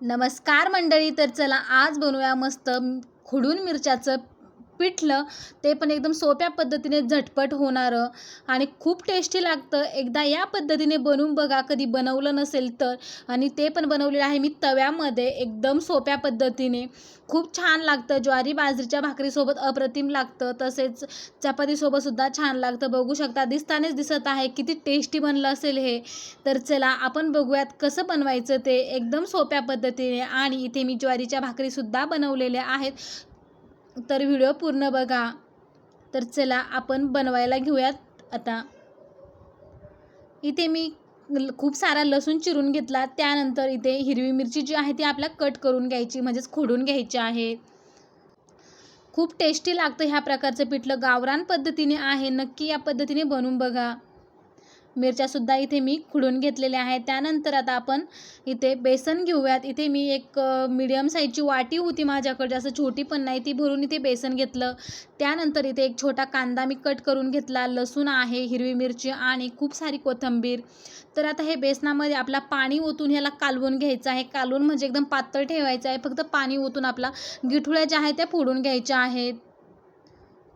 नमस्कार मंडळी तर चला आज बनवूया मस्त खुडून मिरच्याचं पिठलं ते पण एकदम सोप्या पद्धतीने झटपट होणारं आणि खूप टेस्टी लागतं. एकदा या पद्धतीने बनवून बघा कधी बनवलं नसेल तर. आणि ते पण बनवलेलं आहे मी तव्यामध्ये एकदम सोप्या पद्धतीने. खूप छान लागतं. ज्वारी बाजरीच्या भाकरीसोबत अप्रतिम लागतं. तसेच चपातीसोबतसुद्धा छान लागतं. बघू शकता दिसतानेच दिसत आहे. किती टेस्टी बनलं असेल हे. तर चला आपण बघूयात कसं बनवायचं ते. एकदम सोप्या पद्धतीने. आणि इथे मी ज्वारीच्या भाकरीसुद्धा बनवलेल्या आहेत. तर व्हिडिओ पूर्ण बघा. तर चला आपण बनवायला घेऊयात आता. इथे मी ल- खूप सारा लसूण चिरून घेतला. त्यानंतर इथे हिरवी मिरची जी आहे ती आपल्या कट करून घ्यायची म्हणजेच खोडून घ्यायची आहे. खूप टेस्टी लागतं ह्या प्रकारचं पिठलं. गावरान पद्धतीने आहे. नक्की या पद्धतीने बनवून बघा. मिरच्यासुद्धा इथे मी खुडून घेतलेल्या आहेत. त्यानंतर आता आपण इथे बेसन घेऊयात. इथे मी एक मीडियम साईजची वाटी होती माझ्याकडे. जास्त छोटी पण नाही ती भरून इथे बेसन घेतलं. त्यानंतर इथे एक छोटा कांदा मी कट करून घेतला. लसूण आहे हिरवी मिरची आणि खूप सारी कोथिंबीर. तर आता हे बेसनामध्ये आपला पाणी ओतून ह्याला कालवून घ्यायचं आहे. कालवून म्हणजे एकदम पातळ ठेवायचं आहे. फक्त पाणी ओतून आपला गिठुळ्या ज्या आहेत त्या फोडून घ्यायच्या आहेत.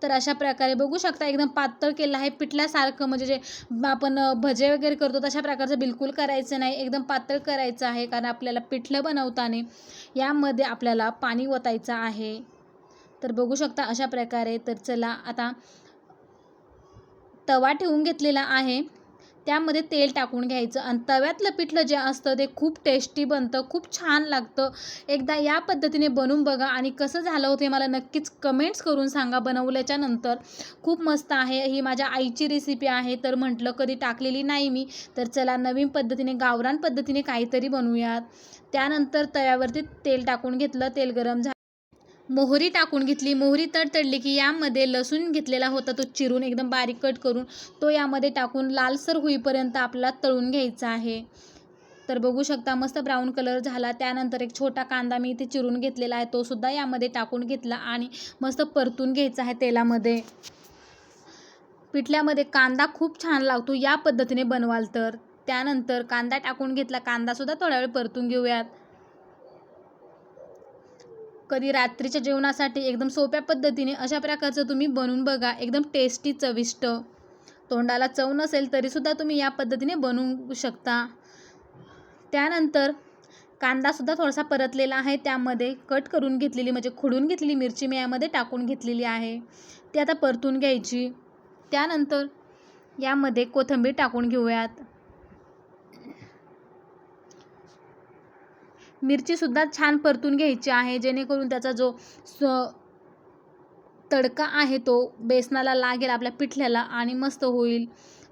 तर अशा प्रकारे बघू शकता एकदम पातळ केलं आहे पिठल्यासारखं. म्हणजे जे आपण भजे वगैरे करतो तशा प्रकारचं बिलकुल करायचं नाही. एकदम पातळ करायचं आहे कारण आपल्याला पिठलं बनवताना यामध्ये आपल्याला पाणी ओतायचं आहे. तर बघू शकता अशा प्रकारे. तर चला आता तवा ठेवून घेतलेला आहे. त्यामध्ये तेल टाकून घ्यायचं आणि तव्यातलं पिठलं जे असतं ते खूप टेस्टी बनतं खूप छान लागतं. एकदा या पद्धतीने बनवून बघा आणि कसं झालं होतं मला नक्कीच कमेंट्स करून सांगा बनवल्याच्या नंतर. खूप मस्त आहे ही माझ्या आईची रेसिपी आहे तर म्हटलं कधी टाकलेली नाही मी. तर चला नवीन पद्धतीने गावरान पद्धतीने काहीतरी बनवूयात. त्यानंतर तव्यावरती तेल टाकून घेतलं तेल गरम झालं मोहरी टाकून घेतली. मोहरी तडतडली की यामध्ये लसूण घेतलेला होता तो चिरून एकदम बारीक कट करून तो यामध्ये टाकून लालसर होईपर्यंत आपला तळून घ्यायचा आहे. तर बघू शकता मस्त ब्राऊन कलर झाला. त्यानंतर एक छोटा कांदा मी इथे चिरून घेतलेला आहे. तो सुद्धा यामध्ये टाकून घेतला आणि मस्त परतून घ्यायचा आहे तेलामध्ये. पिठल्यामध्ये कांदा खूप छान लागतो या पद्धतीने बनवाल तर. त्यानंतर कांदा टाकून घेतला. कांदासुद्धा थोडा वेळ परतून घेऊयात. कधी रात्रीच्या जेवणासाठी एकदम सोप्या पद्धतीने अशा प्रकारचं तुम्ही बनवून बघा. एकदम टेस्टी चविष्ट. तोंडाला चव नसेल तरीसुद्धा तुम्ही या पद्धतीने बनवू शकता. त्यानंतर कांदासुद्धा थोडासा परतलेला आहे. त्यामध्ये कट करून घेतलेली म्हणजे खुडून घेतलेली मिरची मी यामध्ये टाकून घेतलेली आहे. ती आता परतून घ्यायची. त्यानंतर यामध्ये कोथिंबीर टाकून घेऊयात. मिरचीसुद्धा छान परतून घ्यायची आहे जेणेकरून त्याचा जो स तडका आहे तो बेसनाला लागेल आपल्या पिठल्याला आणि मस्त होईल.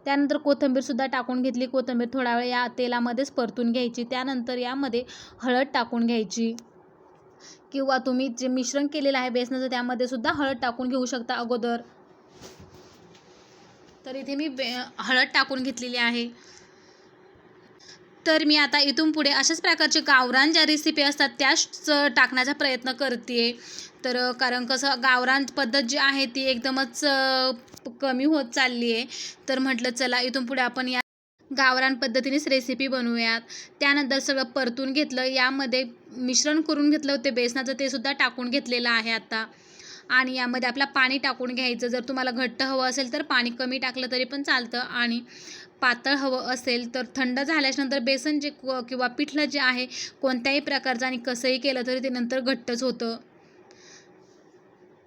त्यानंतर कोथिंबीरसुद्धा टाकून घेतली कोथिंबीर थोडा वेळ या तेलामध्येच परतून घ्यायची त्यानंतर यामध्ये हळद टाकून घ्यायची. किंवा तुम्ही जे मिश्रण केलेलं आहे बेसनाचं त्यामध्ये सुद्धा हळद टाकून घेऊ शकता अगोदर. तर इथे मी बे हळद टाकून घेतलेली आहे. तर मी आता इथून पुढे अशाच प्रकारचे गावरान ज्या रेसिपी असतात त्याच टाकण्याचा प्रयत्न करते तर कारण कसं गावरान पद्धत जी आहे ती एकदमच कमी होत चालली आहे तर म्हटलं चला इथून पुढे आपण या गावरान पद्धतीनेच रेसिपी बनवूयात. त्यानंतर सगळं परतून घेतलं यामध्ये मिश्रण करून घेतलं होते बेसनाचं ते सुद्धा टाकून घेतलेलं आहे आता. आणि यामध्ये आपला पाणी टाकून घ्यायचं जर तुम्हाला घट्ट हवं असेल तर पाणी कमी टाकलं तरी पण चालतं. आणि पातळ हवं असेल तर थंड झाल्याच्यानंतर बेसन जे किंवा पिठलं जे आहे कोणत्याही प्रकारचं आणि कसंही केलं तरी ते नंतर घट्टच होतं.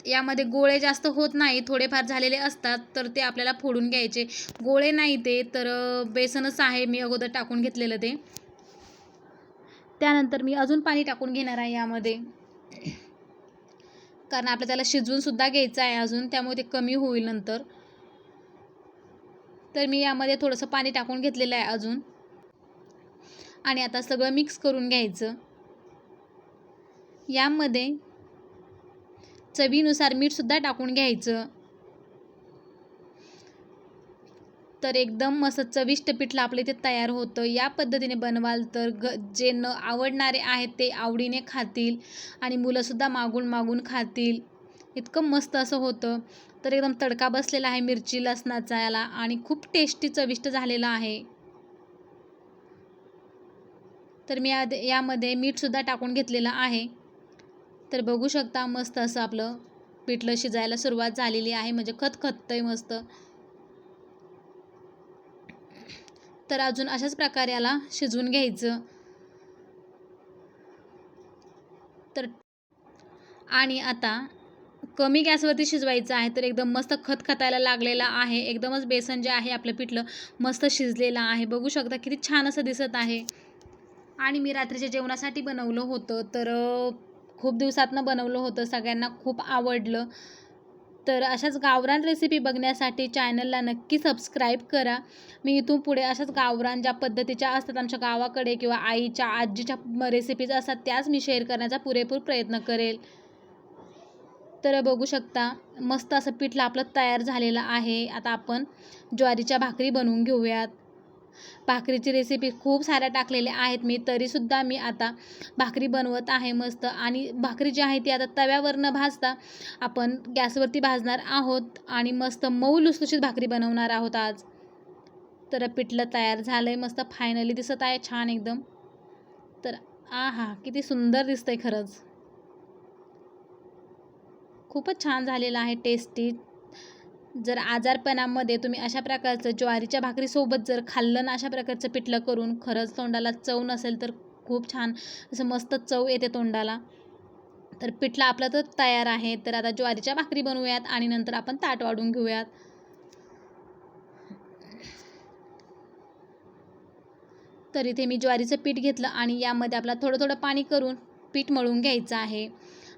यामध्ये गोळे जास्त होत नाही थोडेफार झालेले असतात तर ते आपल्याला फोडून घ्यायचे. गोळे नाही ते तर बेसनच आहे मी अगोदर टाकून घेतलेलं ते. त्यानंतर मी अजून पाणी टाकून घेणार आहे यामध्ये. कारण आपल्याला त्याला शिजवूनसुद्धा घ्यायचं आहे अजून त्यामुळे ते कमी होईल नंतर. तर मी यामध्ये थोडंसं पाणी टाकून घेतलेलं आहे अजून. आणि आता सगळं मिक्स करून घ्यायचं. यामध्ये चवीनुसार मीठसुद्धा टाकून घ्यायचं. तर एकदम मस्त चविष्ट पिठलं आपलं इथे तयार होतं. या पद्धतीने बनवाल तर ग जे न आवडणारे आहेत ते आवडीने खातील आणि मुलंसुद्धा मागून मागून खातील. इतकं मस्त असं होतं. तर एकदम तडका बसलेला आहे मिरची लसणाचा याला आणि खूप टेस्टी चविष्ट झालेला आहे. तर मी या यामध्ये मीठसुद्धा टाकून घेतलेलं आहे. तर बघू शकता मस्त असं आपलं पिठलं शिजायला सुरुवात झालेली आहे. म्हणजे खतखततं आहे मस्त. तर अजून अशाच प्रकारे याला शिजवून घ्यायचं. तर आणि आता कमी गॅसवरती शिजवायचं आहे तर एकदम मस्त खतखतायला लागलेला आहे. एकदमच बेसन जे आहे आपलं पिठलं मस्त शिजलेलं आहे. बघू शकता किती छान असं दिसत आहे. आणि मी रात्रीच्या जेवणासाठी बनवलं होतं तर खूप दिवसातनं बनवलं होतं. सगळ्यांना खूप आवडलं. तर अशाच गावरान रेसिपी बघण्यासाठी चॅनलला नक्की सबस्क्राईब करा. मी इथून पुढे अशाच गावरान ज्या पद्धतीच्या असतात आमच्या गावाकडे किंवा आईच्या आजीच्या रेसिपीज असतात त्याच मी शेअर करण्याचा पुरेपूर प्रयत्न करेल. तर बघू शकता मस्त असं पिठलं आपलं तयार झालेलं आहे. आता आपण ज्वारीच्या भाकरी बनवून घेऊयात. भाकरीची रेसिपी खूप साऱ्या टाकलेल्या आहेत मी तरीसुद्धा मी आता भाकरी बनवत आहे मस्त. आणि भाकरी जी आहे ती आता तव्यावरनं भाजता आपण गॅसवरती भाजणार आहोत आणि मस्त मऊ लुसलुशीत भाकरी बनवणार आहोत आज. तर पिठलं तयार झालं आहे मस्त फायनली दिसत आहे छान एकदम. तर आ हा किती सुंदर दिसतंय खरंच. खूपच छान झालेलं आहे टेस्टी जर आजारपणामध्ये तुम्ही अशा प्रकारचं ज्वारीच्या भाकरीसोबत जर खाल्लं ना अशा प्रकारचं पिठलं करून खरंच तोंडाला चव नसेल तर खूप छान असं मस्त चव येते तोंडाला. तर पिठलं आपलं तर तयार आहे. तर आता ज्वारीच्या भाकरी बनवूयात आणि नंतर आपण ताट वाढून घेऊयात. तर इथे मी ज्वारीचं पीठ घेतलं आणि यामध्ये आपला थोडं थोडं पाणी करून पीठ मळून घ्यायचं आहे.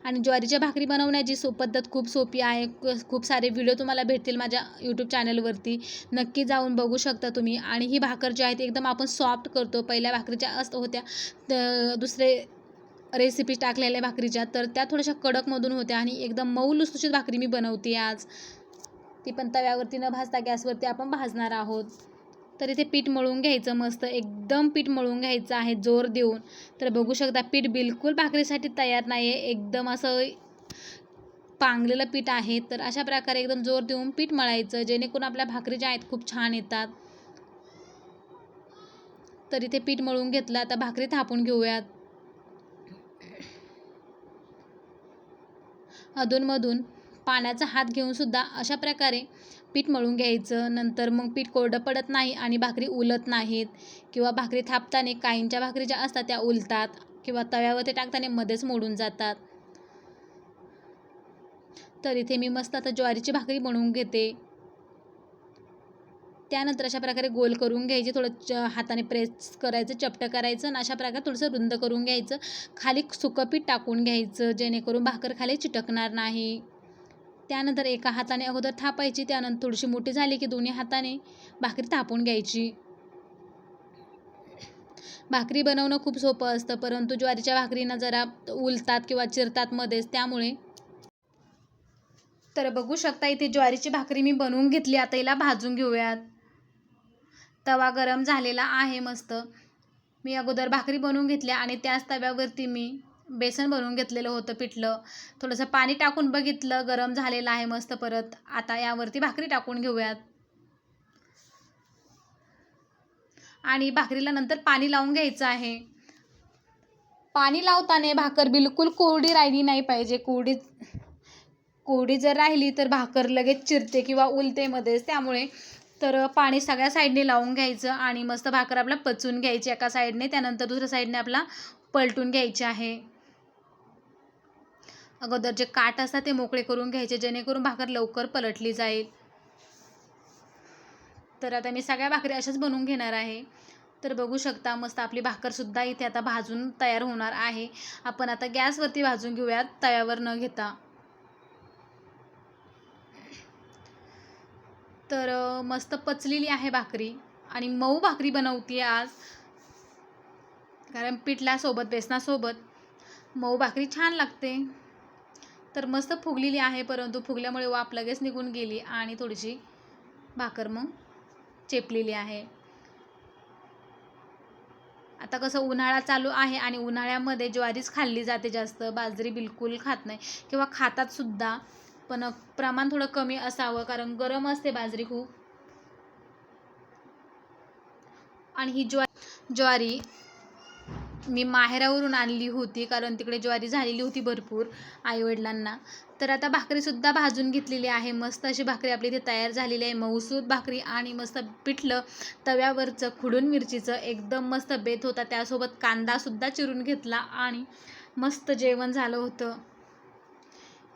आणि ज्वारीच्या भाकरी बनवण्याची सो पद्धत खूप सोपी आहे. क- खूप सारे व्हिडिओ तुम्हाला भेटतील माझ्या यूट्यूब चॅनलवरती नक्की जाऊन बघू शकता तुम्ही. आणि ही भाकर जी आहे ती एकदम आपण सॉफ्ट करतो. पहिल्या भाकरीच्या असत होत्या. दुसरे रेसिपी टाकलेल्या भाकरीच्या. तर त्या थोड्याशा कडकमधून होत्या. आणि एकदम मऊ लुसलुशीत भाकरी मी बनवते आज. ती पण तव्यावरती न भाजता गॅसवरती आपण भाजणार आहोत. तर इथे पीठ मळून घ्यायचं मस्त एकदम पीठ मळून घ्यायचं आहे जोर देऊन. तर बघू शकता पीठ बिलकुल भाकरीसाठी तयार नाही आहे एकदम असं पांगलेलं पीठ आहे. तर अशा प्रकारे एकदम जोर देऊन पीठ मळायचं जेणेकरून आपल्या भाकरी ज्या आहेत खूप छान येतात. तर इथे पीठ मळून घेतलं आता भाकरी थापून घेऊयात. अधूनमधून पाण्याचा हात घेऊन सुद्धा अशा प्रकारे पीठ मळून घ्यायचं. नंतर मग पीठ कोरडं पडत नाही आणि भाकरी उलत नाहीत किंवा भाकरी थापताना काहींच्या भाकरी ज्या असतात त्या उलतात किंवा तव्यावरती टाकताना मध्येच मोडून जातात. तर इथे मी मस्त आता ज्वारीची भाकरी बनवून घेते. त्यानंतर अशा प्रकारे गोल करून घ्यायचे थोडं च हाताने प्रेस करायचं चपटं करायचं आणि अशा प्रकारे थोडंसं रुंद करून घ्यायचं. खाली सुकं पीठ टाकून घ्यायचं जेणेकरून भाकर खाली चिटकणार नाही. त्यानंतर एका हाताने अगोदर थापायची त्यानंतर थोडीशी मोठी झाली की दोन्ही हाताने भाकरी थापून घ्यायची. भाकरी बनवणं खूप सोपं असतं परंतु ज्वारीच्या भाकरीनं जरा उलतात किंवा चिरतात मध्येच त्यामुळे तर बघू शकता इथे ज्वारीची भाकरी मी बनवून घेतली आता हिला भाजून घेऊयात. तवा गरम झालेला आहे मस्त. मी अगोदर भाकरी बनवून घेतल्या आणि त्याच तव्यावरती मी बेसन बनवून घेतलेलं होतं पिठलं. थोडंसं पाणी टाकून बघितलं गरम झालेलं आहे मस्त परत. आता यावरती भाकरी टाकून घेऊयात. आणि भाकरीला नंतर पाणी लावून घ्यायचं आहे. पाणी लावताना भाकर बिलकुल कोरडी राहिली नाही पाहिजे. कोरडी कोरडी जर राहिली तर भाकर लगेच चिरते किंवा उलते मध्येच. त्यामुळे तर पाणी सगळ्या साईडने लावून घ्यायचं आणि मस्त भाकर आपला पचून घ्यायची एका साईडने. त्यानंतर दुसऱ्या साईडने आपला पलटून घ्यायची आहे. अगोदर जे काठ असतात ते मोकळे करून घ्यायचे जेणेकरून भाकर लवकर पलटली जाईल. तर आता मी सगळ्या भाकरी अशाच बनवून घेणार आहे. तर बघू शकता मस्त आपली भाकरसुद्धा इथे आता भाजून तयार होणार आहे. आपण आता गॅसवरती भाजून घेऊयात तव्यावर न घेता. तर मस्त पचलेली आहे भाकरी. आणि मऊ भाकरी बनवते आज. कारण पिठल्यासोबत बेसनासोबत मऊ भाकरी छान लागते. तर मस्त फुगलेली आहे परंतु फुगल्यामुळे वाफ लगेच निघून गेली आणि थोडीशी भाकर मग चेपलेली आहे. आता कसं उन्हाळा चालू आहे आणि उन्हाळ्यामध्ये ज्वारीच खाल्ली जाते जास्त बाजरी बिलकुल खात नाही किंवा खातात सुद्धा पण प्रमाण थोडं कमी असावं कारण गरम असते बाजरी खूप. आणि ही ज्वा ज्वारी मी माहेरावरून आणली होती कारण तिकडे ज्वारी झालेली होती भरपूर आईवडिलांना. तर आता भाकरीसुद्धा भाजून घेतलेली आहे. मस्त अशी भाकरी आपली इथे तयार झालेली आहे. मऊसूद भाकरी आणि मस्त पिठलं तव्यावरचं खुडून मिरचीचं एकदम मस्त बेत होता. त्यासोबत कांदासुद्धा चिरून घेतला आणि मस्त जेवण झालं होतं.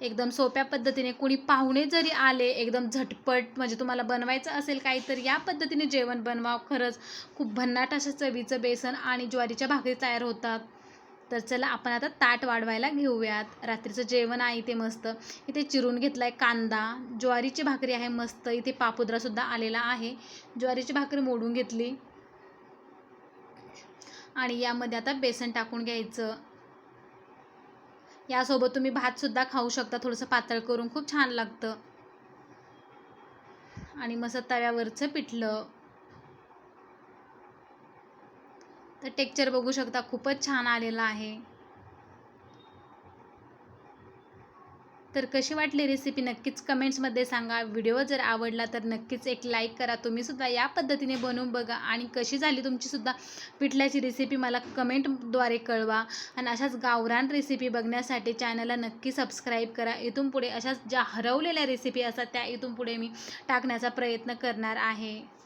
एकदम सोप्या पद्धतीने कोणी पाहुणे जरी आले एकदम झटपट म्हणजे तुम्हाला बनवायचं असेल काही तर या पद्धतीने जेवण बनवा. खरंच खूप भन्नाट असं चवीचं बेसन आणि ज्वारीच्या भाकरी तयार होतात. तर चला आपण आता ताट वाढवायला घेऊयात. रात्रीचं जेवण आहे इथे मस्त. इथे चिरून घेतला आहे कांदा. ज्वारीची भाकरी आहे मस्त. इथे पापुद्रासुद्धा आलेला आहे. ज्वारीची भाकरी मोडून घेतली. आणि यामध्ये आता बेसन टाकून घ्यायचं. यासोबत तुम्ही भातसुद्धा खाऊ शकता. थोडंसं पातळ करून खूप छान लागतं. आणि मस्त तव्यावरचं पिठलं. तर टेक्चर बघू शकता खूपच छान आलेलं आहे. तर कशी वाटली रेसिपी नक्कीच कमेंट्समध्ये सांगा. व्हिडिओ जर आवडला तर नक्कीच एक लाईक करा. तुम्हीसुद्धा या पद्धतीने बनवून बघा आणि कशी झाली तुमचीसुद्धा पिठल्याची रेसिपी मला कमेंटद्वारे कळवा. आणि अशाच गावरान रेसिपी बघण्यासाठी चॅनलला नक्की सबस्क्राईब करा. इथून पुढे अशाच ज्या हरवलेल्या रेसिपी असतात त्या इथून पुढे मी टाकण्याचा प्रयत्न करणार आहे.